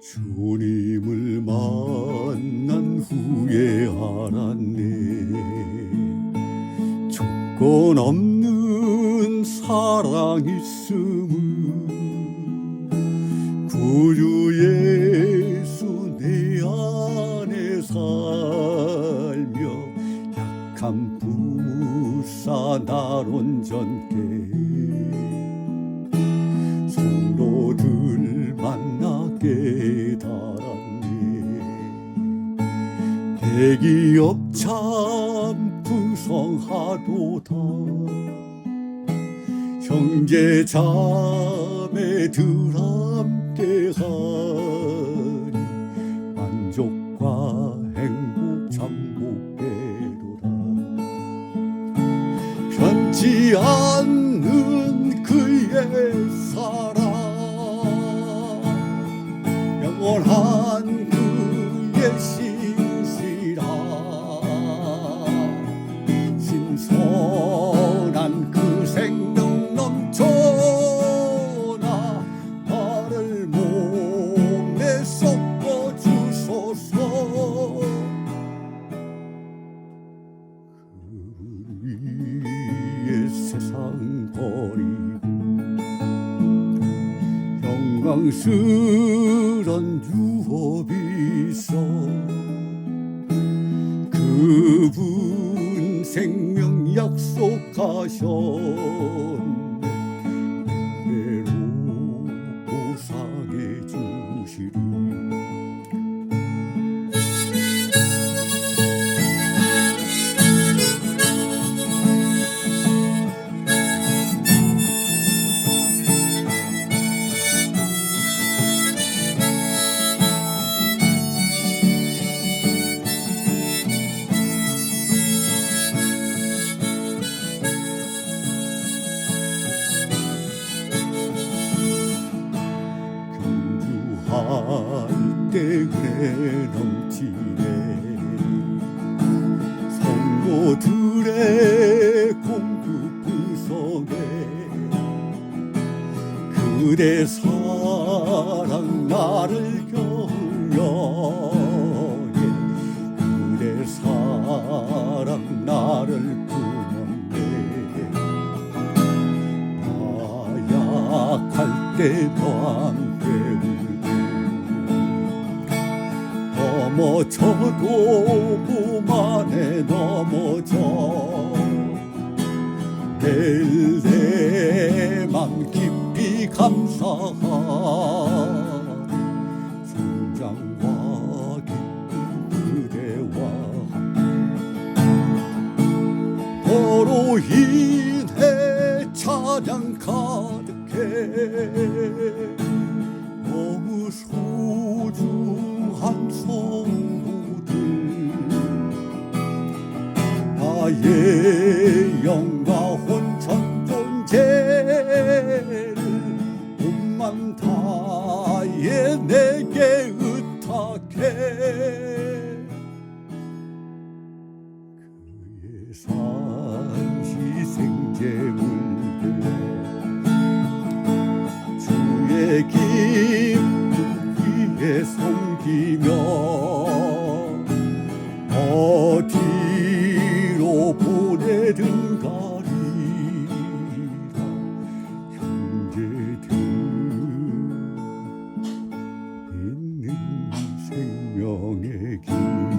주님을 만난 후에 알았네. 조건 없는 사랑 있음을 구주 예수 내 안에 살며 약한 부무사 날 온전케 대기업 참 풍성하도다. 형제 자매들 함께하 세상 버리고 영광스런 유업이 있어. 그분 생명 약속하셨네. 대로 보상해 주시리 넘치네. 성도들의 공급 구성에 그대 사랑 나를 격려해 그대 사랑 나를 품었네 나약할 때도 함께 울고 넘어져도 몸 안에 넘어져. 매일 내맘 깊이 감사하리 성장과 기쁨 그대와 너로 인해 찬양 가득해 나의 영과 혼천 존재를 몸만 다해 내게 의탁해. 그의 산시생제물들 주의 기쁨 위에 섬기며 보내 든 가리라 형제들 있는 생명의 길